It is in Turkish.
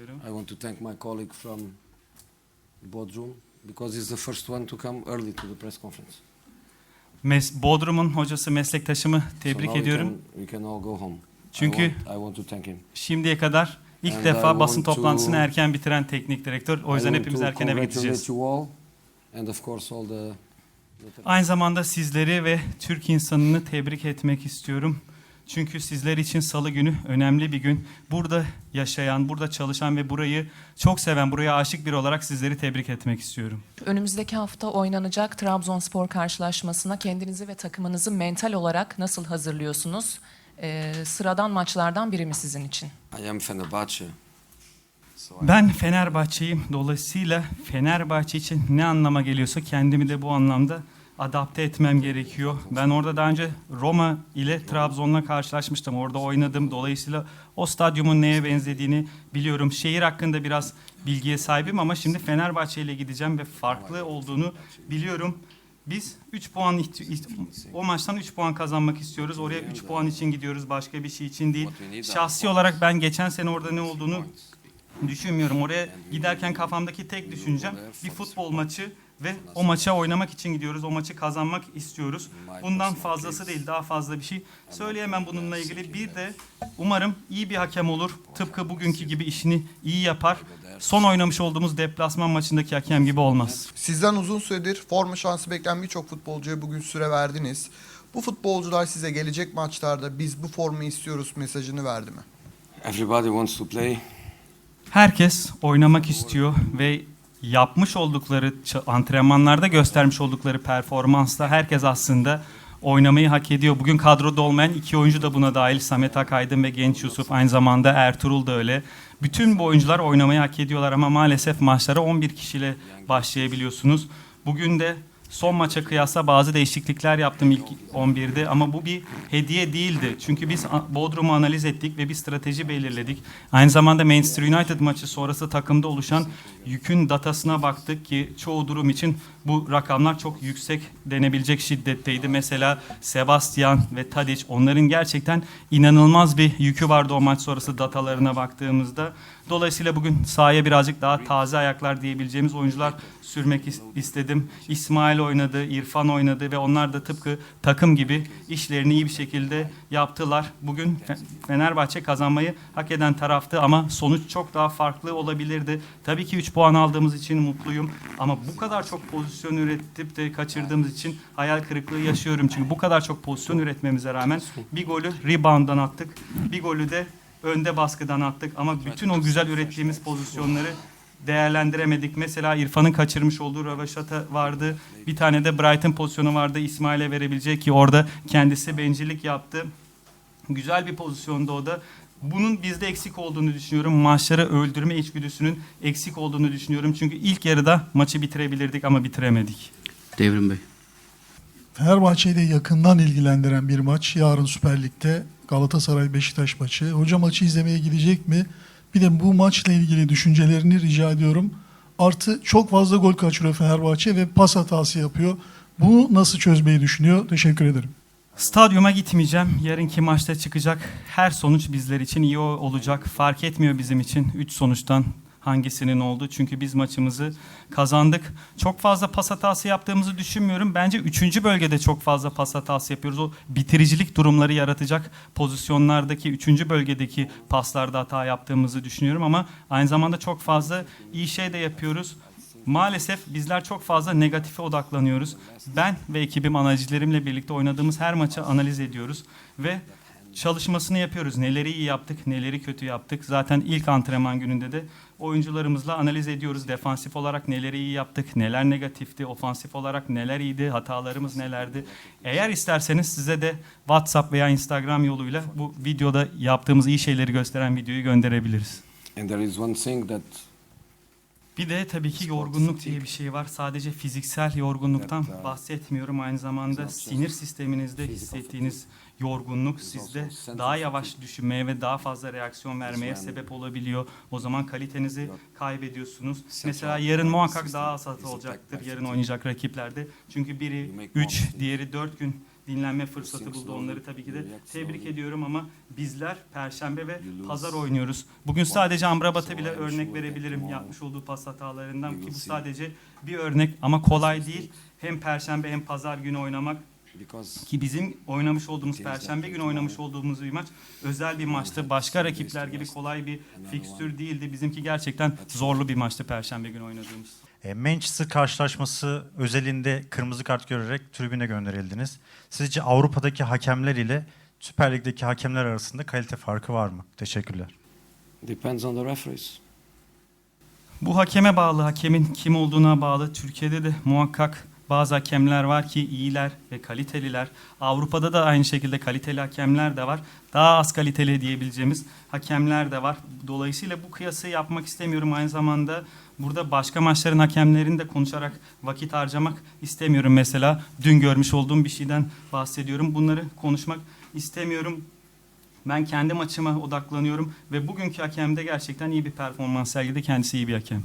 istiyorum. I want to thank my colleague from Bodrum because he's the first one to come early to the press conference. Mes Bodrum'un hocası meslektaşımı tebrik so ediyorum. We can, we can all go home. Çünkü- I want, I want to thank him. Şimdiye kadar ilk And I defa basın want to- toplantısını erken bitiren teknik direktör. O I yüzden hepimiz erken eve gideceğiz. and of course all the Aynı zamanda sizleri ve Türk insanını tebrik etmek istiyorum. Çünkü sizler için salı günü önemli bir gün. Burada yaşayan, burada çalışan ve burayı çok seven, buraya aşık biri olarak sizleri tebrik etmek istiyorum. Önümüzdeki hafta oynanacak Trabzonspor karşılaşmasına kendinizi ve takımınızı mental olarak nasıl hazırlıyorsunuz? Ee, sıradan maçlardan biri mi sizin için? I am I- Ben Fenerbahçe'yim. Dolayısıyla Fenerbahçe için ne anlama geliyorsa kendimi de bu anlamda adapte etmem gerekiyor. Ben orada daha önce Roma ile Trabzon'la karşılaşmıştım. Orada oynadım. Dolayısıyla o stadyumun neye benzediğini biliyorum. Şehir hakkında biraz bilgiye sahibim ama şimdi Fenerbahçe ile gideceğim ve farklı olduğunu biliyorum. Biz 3 puan o maçtan 3 puan kazanmak istiyoruz. Oraya 3 puan için gidiyoruz. Başka bir şey için değil. Şahsi olarak ben geçen sene orada ne olduğunu düşünmüyorum. Oraya giderken kafamdaki tek düşüncem bir futbol maçı ve o maça oynamak için gidiyoruz. O maçı kazanmak istiyoruz. Bundan fazlası değil, daha fazla bir şey söyleyemem bununla ilgili. Bir de umarım iyi bir hakem olur. Tıpkı bugünkü gibi işini iyi yapar. Son oynamış olduğumuz deplasman maçındaki hakem gibi olmaz. Sizden uzun süredir forma şansı bekleyen birçok futbolcuya bugün süre verdiniz. Bu futbolcular size gelecek maçlarda biz bu formayı istiyoruz mesajını verdi mi? Everybody wants to play. Herkes oynamak istiyor ve yapmış oldukları antrenmanlarda göstermiş oldukları performansla herkes aslında oynamayı hak ediyor. Bugün kadroda olmayan iki oyuncu da buna dahil. Samet Akaydın ve Genç Yusuf. Aynı zamanda Ertuğrul da öyle. Bütün bu oyuncular oynamayı hak ediyorlar ama maalesef maçlara 11 kişiyle başlayabiliyorsunuz. Bugün de son maça kıyasla bazı değişiklikler yaptım ilk 11'de ama bu bir hediye değildi. Çünkü biz Bodrum'u analiz ettik ve bir strateji belirledik. Aynı zamanda Manchester United maçı sonrası takımda oluşan yükün datasına baktık ki çoğu durum için bu rakamlar çok yüksek denebilecek şiddetteydi. Mesela Sebastian ve Tadic onların gerçekten inanılmaz bir yükü vardı o maç sonrası datalarına baktığımızda. Dolayısıyla bugün sahaya birazcık daha taze ayaklar diyebileceğimiz oyuncular sürmek is- istedim. İsmail oynadı, İrfan oynadı ve onlar da tıpkı takım gibi işlerini iyi bir şekilde yaptılar. Bugün Fe- Fenerbahçe kazanmayı hak eden taraftı ama sonuç çok daha farklı olabilirdi. Tabii ki 3 puan aldığımız için mutluyum ama bu kadar çok pozisyon üretip de kaçırdığımız için hayal kırıklığı yaşıyorum. Çünkü bu kadar çok pozisyon üretmemize rağmen bir golü rebound'dan attık. Bir golü de önde baskıdan attık ama bütün o güzel ürettiğimiz pozisyonları değerlendiremedik. Mesela İrfan'ın kaçırmış olduğu rövaşata vardı. Bir tane de Brighton pozisyonu vardı İsmail'e verebilecek ki orada kendisi bencillik yaptı. Güzel bir pozisyonda o da. Bunun bizde eksik olduğunu düşünüyorum. Maçları öldürme içgüdüsünün eksik olduğunu düşünüyorum. Çünkü ilk yarıda maçı bitirebilirdik ama bitiremedik. Devrim Bey. Fenerbahçe'yi de yakından ilgilendiren bir maç. Yarın Süper Lig'de Galatasaray-Beşiktaş maçı. Hoca maçı izlemeye gidecek mi? Bir de bu maçla ilgili düşüncelerini rica ediyorum. Artı çok fazla gol kaçırıyor Fenerbahçe ve pas hatası yapıyor. Bunu nasıl çözmeyi düşünüyor? Teşekkür ederim. Stadyuma gitmeyeceğim. Yarınki maçta çıkacak her sonuç bizler için iyi olacak. Fark etmiyor bizim için 3 sonuçtan hangisinin oldu. Çünkü biz maçımızı kazandık. Çok fazla pas hatası yaptığımızı düşünmüyorum. Bence 3. bölgede çok fazla pas hatası yapıyoruz. O bitiricilik durumları yaratacak pozisyonlardaki 3. bölgedeki paslarda hata yaptığımızı düşünüyorum ama aynı zamanda çok fazla iyi şey de yapıyoruz. Maalesef bizler çok fazla negatife odaklanıyoruz. Ben ve ekibim analizlerimle birlikte oynadığımız her maçı analiz ediyoruz ve çalışmasını yapıyoruz. Neleri iyi yaptık, neleri kötü yaptık. Zaten ilk antrenman gününde de oyuncularımızla analiz ediyoruz. Defansif olarak neleri iyi yaptık, neler negatifti, ofansif olarak neler iyiydi, hatalarımız nelerdi. Eğer isterseniz size de WhatsApp veya Instagram yoluyla bu videoda yaptığımız iyi şeyleri gösteren videoyu gönderebiliriz. And there is one thing that Bir de tabii ki yorgunluk diye bir şey var. Sadece fiziksel yorgunluktan bahsetmiyorum. Aynı zamanda sinir sisteminizde hissettiğiniz yorgunluk sizde daha yavaş düşünmeye ve daha fazla reaksiyon vermeye sebep olabiliyor. O zaman kalitenizi kaybediyorsunuz. Mesela yarın muhakkak daha az hata olacaktır yarın oynayacak rakiplerde. Çünkü biri You make 3, more diğeri 4 gün dinlenme fırsatı buldu. Onları tabii ki de tebrik ediyorum ama bizler Perşembe ve Pazar oynuyoruz. Bugün sadece Amrabat'a bile örnek verebilirim yapmış olduğu pas hatalarından ki bu sadece bir örnek ama kolay değil. Hem Perşembe hem Pazar günü oynamak ki bizim oynamış olduğumuz Perşembe günü oynamış olduğumuz bir maç özel bir maçtı. Başka rakipler gibi kolay bir fikstür değildi. Bizimki gerçekten zorlu bir maçtı Perşembe günü oynadığımız. E, Manchester karşılaşması özelinde kırmızı kart görerek tribüne gönderildiniz. Sizce Avrupa'daki hakemler ile Süper Lig'deki hakemler arasında kalite farkı var mı? Teşekkürler. depends on the referees. Bu hakeme bağlı, hakemin kim olduğuna bağlı. Türkiye'de de muhakkak bazı hakemler var ki iyiler ve kaliteliler. Avrupa'da da aynı şekilde kaliteli hakemler de var. Daha az kaliteli diyebileceğimiz hakemler de var. Dolayısıyla bu kıyası yapmak istemiyorum. Aynı zamanda burada başka maçların hakemlerini de konuşarak vakit harcamak istemiyorum. Mesela dün görmüş olduğum bir şeyden bahsediyorum. Bunları konuşmak istemiyorum. Ben kendi maçıma odaklanıyorum ve bugünkü hakem de gerçekten iyi bir performans sergiledi. Kendisi iyi bir hakem.